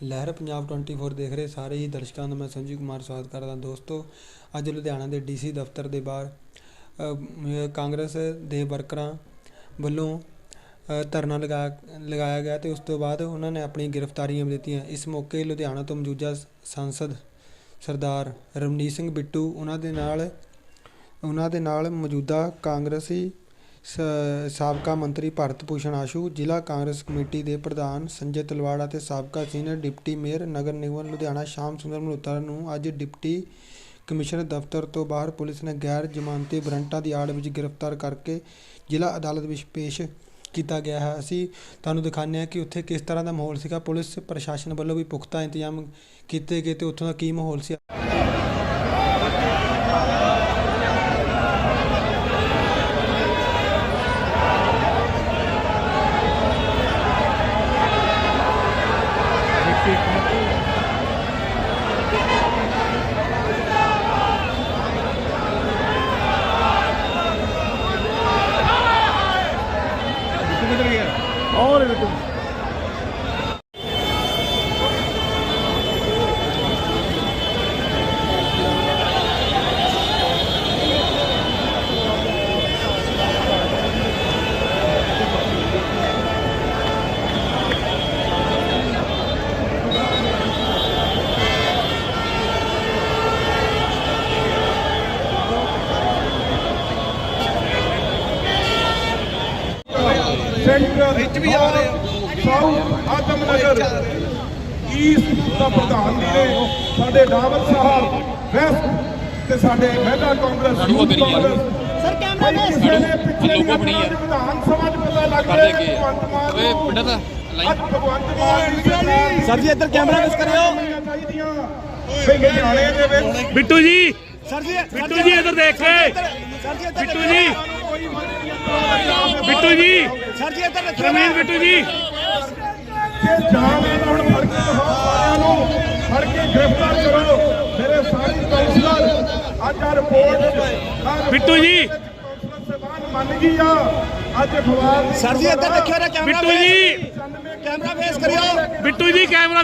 ਲਹਿਰ ਪੰਜਾਬ 24 ਦੇਖ ਰਹੇ ਸਾਰੇ ਹੀ ਦਰਸ਼ਕਾਂ ਦਾ ਮੈਂ ਸੰਜੀਵ ਕੁਮਾਰ ਸਵਾਗਤ ਕਰਦਾ ਦੋਸਤੋ, ਅੱਜ ਲੁਧਿਆਣਾ ਦੇ ਡੀਸੀ ਦਫ਼ਤਰ ਦੇ ਬਾਹਰ ਕਾਂਗਰਸ ਦੇ ਵਰਕਰਾਂ ਵੱਲੋਂ ਧਰਨਾ ਲਗਾ, ਲਗਾਇਆ ਗਿਆ ਤੇ ਉਸ ਤੋਂ ਬਾਅਦ ਉਹਨਾਂ ਨੇ ਆਪਣੀ ਗ੍ਰਿਫਤਾਰੀਆਂ ਵੀ ਦਿੱਤੀਆਂ। ਇਸ ਮੌਕੇ ਲੁਧਿਆਣਾ ਤੋਂ ਮੌਜੂਦਾ ਸੰਸਦ ਸਰਦਾਰ ਰਮਨੀਤ ਸਿੰਘ ਬਿੱਟੂ, ਉਹਨਾਂ ਦੇ ਨਾਲ, ਉਹਨਾਂ ਦੇ ਨਾਲ ਮੌਜੂਦਾ ਕਾਂਗਰਸੀ ਸ- ਸਾਬਕਾ ਮੰਤਰੀ ਭਾਰਤ ਭੂਸ਼ਣ ਆਸ਼ੂ, ਜ਼ਿਲ੍ਹਾ ਕਾਂਗਰਸ ਕਮੇਟੀ ਦੇ ਪ੍ਰਧਾਨ ਸੰਜੇ ਤਲਵਾੜਾ ਅਤੇ ਸਾਬਕਾ senior deputy mayor Nagar Nigam Ludhiana ਸ਼ਾਮ ਸੁੰਦਰ ਮਲਹੋਤਰਾ ਨੂੰ ਅੱਜ ਡਿਪਟੀ ਕਮਿਸ਼ਨਰ ਦਫ਼ਤਰ ਤੋਂ ਬਾਹਰ ਪੁਲਿਸ ਨੇ ਗੈਰ ਜ਼ਮਾਨਤੀ ਵਾਰੰਟਾਂ ਦੀ ਆੜ ਵਿੱਚ ਗ੍ਰਿਫਤਾਰ ਕਰਕੇ ਜ਼ਿਲ੍ਹਾ ਅਦਾਲਤ ਵਿੱਚ ਪੇਸ਼ ਕੀਤਾ ਗਿਆ ਹੈ। ਅਸੀਂ ਤੁਹਾਨੂੰ ਦਿਖਾਉਂਦੇ ਹਾਂ ਕਿ ਉੱਥੇ ਕਿਸ ਤਰ੍ਹਾਂ ਦਾ ਮਾਹੌਲ ਸੀਗਾ। ਪੁਲਿਸ ਪ੍ਰਸ਼ਾਸਨ ਵੱਲੋਂ ਵੀ ਪੁਖਤਾ ਇੰਤਜ਼ਾਮ ਕੀਤੇ ਗਏ ਤੇ ਉੱਥੋਂ ਦਾ ਕੀ ਮਾਹੌਲ ਸੀ? all of it. ਸੈਂਟਰ ਵਿੱਚ ਵੀ ਆ ਰਹੇ ਸਾਊਥ ਆਦਮ ਨਗਰ ਈਸਟ ਦਾ ਪ੍ਰਧਾਨ ਜੀ ਨੇ ਸਾਡੇ ਡਾਵਰ ਸਾਹਿਬ ਵੈਸਟ ਤੇ ਸਾਡੇ ਮਹਿਲਾ ਕਾਂਗਰਸ ਸਰ ਕੈਮਰਾ ਕਿਸੇ ਨੇ ਪਿੱਛੇ ਬਣੀ ਹੈ। ਵਿਧਾਨ ਸਭਾ ਚ ਪਤਾ ਲੱਗ ਰਿਹਾ ਕੀ? ਭਗਵੰਤ ਮਾਨ ਓਏ ਪਿੰਡਾ ਦਾ ਭਗਵੰਤ ਮਾਨ ਸਰ ਜੀ ਇੱਧਰ ਕੈਮਰਾ ਮਿਸ ਕਰਿਓ। ਚਾਹੀਦੀਆਂ। ਵੀ ਲੁਧਿਆਣੇ ਦੇ ਵਿੱਚ ਬਿੱਟੂ ਜੀ। ਸਰ ਜੀ ਬਿੱਟੂ ਜੀ ਇੱਧਰ ਦੇਖ ਇੱਧਰ ਬਿੱਟੂ ਜੀ। ਬਿੱਟੂ ਜੀ। ਸਰ ਜੀ ਇੱਧਰ ਦੇਖੋ ਰਮੀਨ ਬਿੱਟੂ ਜੀ। ਜੇ ਜਾਨ ਹੈ ਤਾਂ ਹੁਣ ਫੜ ਕੇ ਦਿਖਾਓ ਸਾਰਿਆਂ ਨੂੰ ਫੜ ਕੇ ਗ੍ਰਿਫਤਾਰ ਕਰੋ। ਮੇਰੇ ਸਾਰੇ ਕਾਉਂਸਲਰ ਅੱਜ ਆ ਰਿਪੋਰਟ ਬਿੱਟੂ ਜੀ। ਮੰਨ ਗਈ ਆ। ਅੱਜ ਫਵਾਦ ਸਰ ਜੀ ਇੱਧਰ ਦੇਖਿਓ ਨਾ ਕੈਮਰਾ ਬਿੱਟੂ ਜੀ। ਕੈਮਰਾ ਫੇਸ ਕਰਿਓ। ਬਿੱਟੂ ਜੀ ਕੈਮਰਾ